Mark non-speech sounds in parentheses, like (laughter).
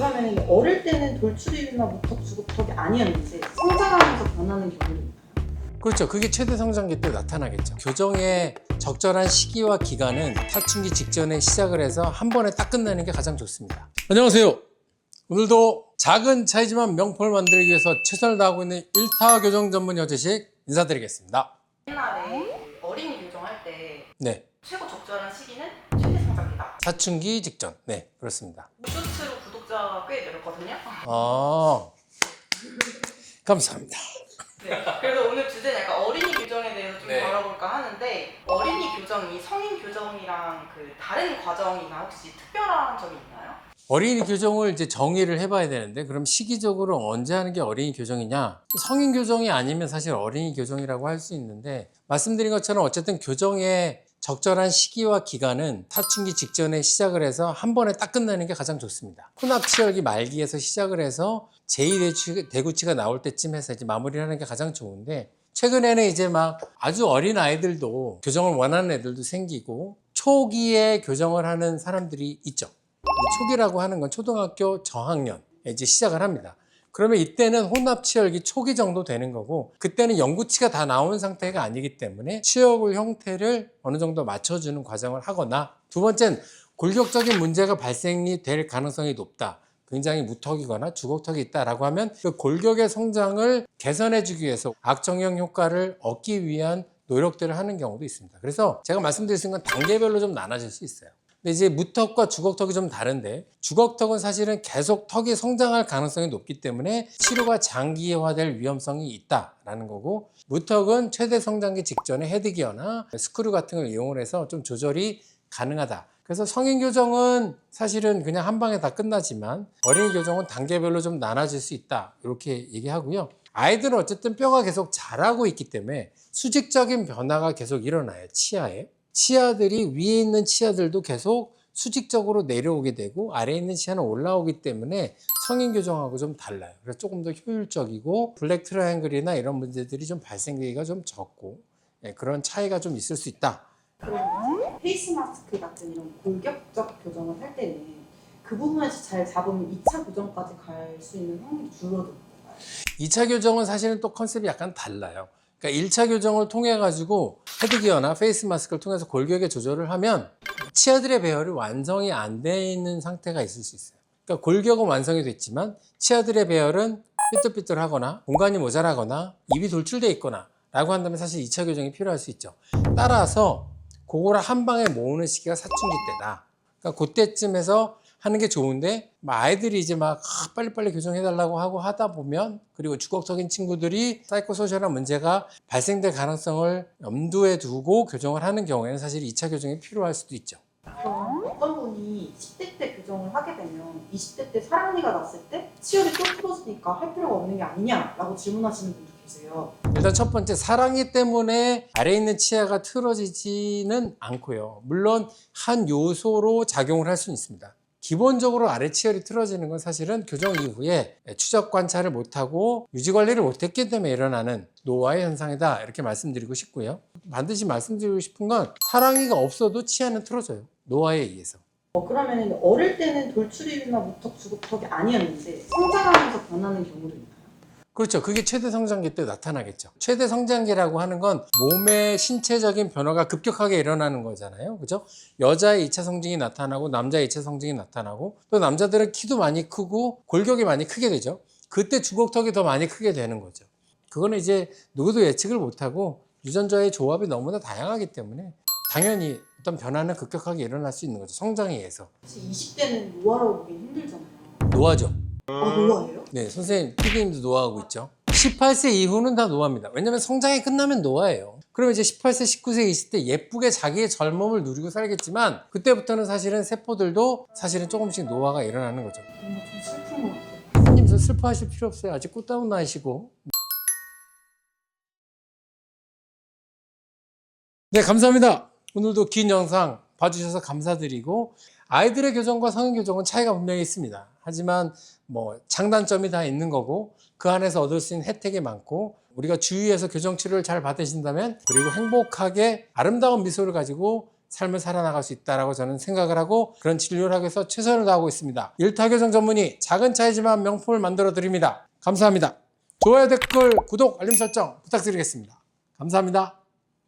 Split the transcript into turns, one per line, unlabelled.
그러면 어릴 때는 돌출이나 무턱 주걱턱이 아니었는데 성장하면서 변하는 있나요?
그렇죠. 그게 최대 성장기 때 나타나겠죠. 교정의 적절한 시기와 기간은 사춘기 직전에 시작을 해서 한 번에 딱 끝내는 게 가장 좋습니다. 안녕하세요. 오늘도 작은 차이지만 명품을 만들기 위해서 최선을 다하고 있는 일타 교정 전문 여제식 인사드리겠습니다.
옛날에 어린이 교정할 때
네.
최고 적절한 시기는 최대 성장기다.
사춘기 직전. 네, 그렇습니다.
무쇼츠로 구독자가 꽤 늘었거든요.
아, (laughs) 감사합니다.
네. 그래서 오늘 주제는 약간 어린이 교정에 대해서 좀
네.
다뤄볼까 하는데 어린이 교정이 성인 교정이랑 그 다른 과정이나 혹시 특별한 점이 있나요?
어린이 교정을 이제 정의를 해봐야 되는데 그럼 시기적으로 언제 하는 게 어린이 교정이냐? 성인 교정이 아니면 사실 어린이 교정이라고 할 수 있는데 말씀드린 것처럼 어쨌든 교정의 적절한 시기와 기간은 사춘기 직전에 시작을 해서 한 번에 딱 끝내는 게 가장 좋습니다. 혼합치열기 말기에서 시작을 해서 제2대구치가 나올 때쯤 해서 이제 마무리를 하는 게 가장 좋은데 최근에는 이제 막 아주 어린 아이들도 교정을 원하는 애들도 생기고 초기에 교정을 하는 사람들이 있죠. 이 초기라고 하는 건 초등학교 저학년에 이제 시작을 합니다. 그러면 이때는 혼합 치열기 초기 정도 되는 거고 그때는 영구치가 다 나온 상태가 아니기 때문에 치열골 형태를 어느 정도 맞춰주는 과정을 하거나 두 번째는 골격적인 문제가 발생이 될 가능성이 높다. 굉장히 무턱이거나 주걱턱이 있다라고 하면 그 골격의 성장을 개선해주기 위해서 악정형 효과를 얻기 위한 노력들을 하는 경우도 있습니다. 그래서 제가 말씀드릴 수 있는 건 단계별로 좀 나눠질 수 있어요. 근데 이제 무턱과 주걱턱이 좀 다른데 주걱턱은 사실은 계속 턱이 성장할 가능성이 높기 때문에 치료가 장기화될 위험성이 있다라는 거고 무턱은 최대 성장기 직전에 헤드기어나 스크류 같은 걸 이용을 해서 좀 조절이 가능하다. 그래서 성인 교정은 사실은 그냥 한 방에 다 끝나지만 어린이 교정은 단계별로 좀 나눠질 수 있다. 이렇게 얘기하고요. 아이들은 어쨌든 뼈가 계속 자라고 있기 때문에 수직적인 변화가 계속 일어나요. 치아에. 치아들이 위에 있는 치아들도 계속 수직적으로 내려오게 되고 아래에 있는 치아는 올라오기 때문에 성인 교정하고 좀 달라요. 그래서 조금 더 효율적이고 블랙 트라이앵글이나 이런 문제들이 좀 발생되기가 좀 적고 예, 그런 차이가 좀 있을 수 있다.
그럼 페이스 마스크 같은 이런 공격적 교정을 할 때는 그 부분에서 잘 잡으면 2차 교정까지 갈 수 있는 확률이 줄어들어요.
2차 교정은 사실은 또 컨셉이 약간 달라요. 그러니까 1차 교정을 통해 가지고 헤드기어나 페이스 마스크를 통해서 골격의 조절을 하면 치아들의 배열이 완성이 안 돼 있는 상태가 있을 수 있어요. 그러니까 골격은 완성이 됐지만 치아들의 배열은 삐뚤삐뚤하거나 공간이 모자라거나 입이 돌출돼 있거나 라고 한다면 사실 2차 교정이 필요할 수 있죠. 따라서 그거를 한 방에 모으는 시기가 사춘기 때다. 그러니까 그때쯤에서 하는 게 좋은데 막 아이들이 이제 막 아, 빨리빨리 교정해달라고 하고 하다 보면 그리고 주걱적인 친구들이 사이코소셜한 문제가 발생될 가능성을 염두에 두고 교정을 하는 경우에는 사실 2차 교정이 필요할 수도 있죠.
그럼 어떤 분이 10대 때 교정을 하게 되면 20대 때 사랑니가 났을 때 치열이 또 틀어지니까 할 필요가 없는 게 아니냐라고 질문하시는 분도 계세요.
일단 첫 번째 사랑니 때문에 아래에 있는 치아가 틀어지지는 않고요. 물론 한 요소로 작용을 할 수는 있습니다. 기본적으로 아래 치열이 틀어지는 건 사실은 교정 이후에 추적 관찰을 못하고 유지 관리를 못했기 때문에 일어나는 노화의 현상이다 이렇게 말씀드리고 싶고요. 반드시 말씀드리고 싶은 건 사랑니가 없어도 치아는 틀어져요. 노화에 의해서.
어, 그러면 어릴 때는 돌출이나 무턱 주걱턱이 아니었는데 성장하면서 변하는 경우도 있나요?
그렇죠. 그게 최대 성장기 때 나타나겠죠. 최대 성장기라고 하는 건 몸의 신체적인 변화가 급격하게 일어나는 거잖아요. 그죠? 여자의 2차 성징이 나타나고 남자의 2차 성징이 나타나고 또 남자들은 키도 많이 크고 골격이 많이 크게 되죠. 그때 주걱턱이 더 많이 크게 되는 거죠. 그거는 이제 누구도 예측을 못하고 유전자의 조합이 너무나 다양하기 때문에 당연히 어떤 변화는 급격하게 일어날 수 있는 거죠. 성장에 의해서.
사실 20대는 노화라고 보기 힘들잖아요.
노화죠.
아, 노화예요?
네, 선생님, 피디님도 노화하고 있죠. 18세 이후는 다 노화입니다. 왜냐면 성장이 끝나면 노화예요. 그러면 이제 18세, 19세, 20대 예쁘게 자기의 젊음을 누리고 살겠지만 그때부터는 사실은 세포들도 사실은 조금씩 노화가 일어나는 거죠.
뭔가 좀 슬픈 것 같아요.
저 슬퍼하실 필요 없어요. 아직 꽃다운 나이시고. 네, 감사합니다. 오늘도 긴 영상 봐주셔서 감사드리고 아이들의 교정과 성인 교정은 차이가 분명히 있습니다. 하지만 뭐 장단점이 다 있는 거고 그 안에서 얻을 수 있는 혜택이 많고 우리가 주위에서 교정 치료를 잘 받으신다면 그리고 행복하게 아름다운 미소를 가지고 삶을 살아나갈 수 있다라고 저는 생각을 하고 그런 진료를 하기 위해서 최선을 다하고 있습니다. 일타교정 전문의 작은 차이지만 명품을 만들어 드립니다. 감사합니다. 좋아요, 댓글, 구독, 알림 설정 부탁드리겠습니다. 감사합니다.